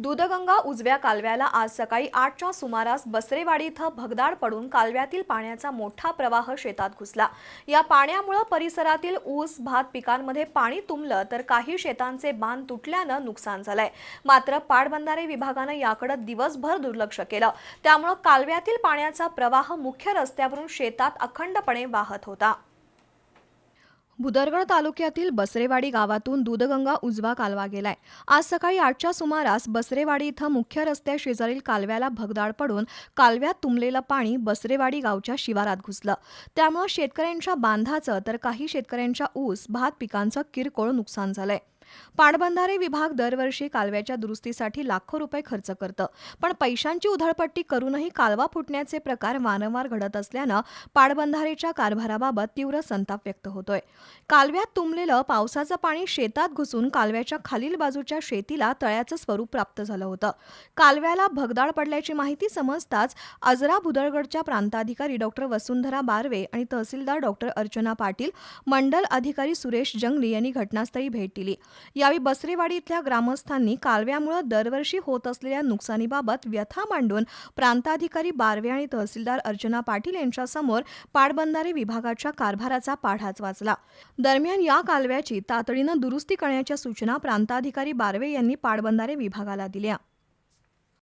दूधगंगा उजव्या कालव्याला आज सकाळी आठच्या सुमारास बसरेवाडी इथं भगदाड पडून कालव्यातील पाण्याचा मोठा प्रवाह शेतात घुसला. या पाण्यामुळे परिसरातील ऊस भात पिकांमध्ये पाणी तुंबलं तर काही शेतांचे बांध तुटल्यानं नुकसान झालंय. मात्र पाटबंधारे विभागानं याकडे दिवसभर दुर्लक्ष केलं. त्यामुळं कालव्यातील पाण्याचा प्रवाह मुख्य रस्त्यावरून शेतात अखंडपणे वाहत होता. भुदरगड तालुक्यातील बसरेवाडी गावातून दूधगंगा उजवा कालवा गेलाय. आज सकाळी आठच्या सुमारास बसरेवाडी इथं मुख्य रस्त्या शेजारील कालव्याला भगदाड पडून कालव्यात तुंबलेलं पाणी बसरेवाडी गावच्या शिवारात घुसलं. त्यामुळे शेतकऱ्यांच्या बांधाचं तर काही शेतकऱ्यांच्या ऊस भात पिकांचं किरकोळ नुकसान झालंय. पाटबंधारे विभाग दरवर्षी कालव्याच्या दुरुस्तीसाठी लाखो रुपये खर्च करतं. पण पैशांची उधळपट्टी करूनही कालवा फुटण्याचे प्रकार वारंवार घडत असल्यानं पाटबंधारेच्या कारभाराबाबत तीव्र संताप व्यक्त होतोय. कालव्यात तुंबलेलं पावसाचं पाणी शेतात घुसून कालव्याच्या खालील बाजूच्या शेतीला तळ्याचं स्वरूप प्राप्त झालं होतं. कालव्याला भगदाड पडल्याची माहिती समजताच आजरा भुदळगडच्या प्रांताधिकारी डॉक्टर वसुंधरा बारवे आणि तहसीलदार डॉक्टर अर्चना पाटील मंडल अधिकारी सुरेश जंगली यांनी घटनास्थळी भेट दिली. यावेळी बसरेवाडी इथल्या ग्रामस्थांनी कालव्यामुळे दरवर्षी होत असलेल्या नुकसानीबाबत व्यथा मांडून प्रांताधिकारी बारवे आणि तहसीलदार अर्चना पाटील यांच्यासमोर पाटबंधारे विभागाच्या कारभाराचा पाढाच वाचला. दरम्यान या कालव्याची तातडीनं दुरुस्ती करण्याच्या सूचना प्रांताधिकारी बारवे यांनी पाटबंधारे विभागाला दिल्या.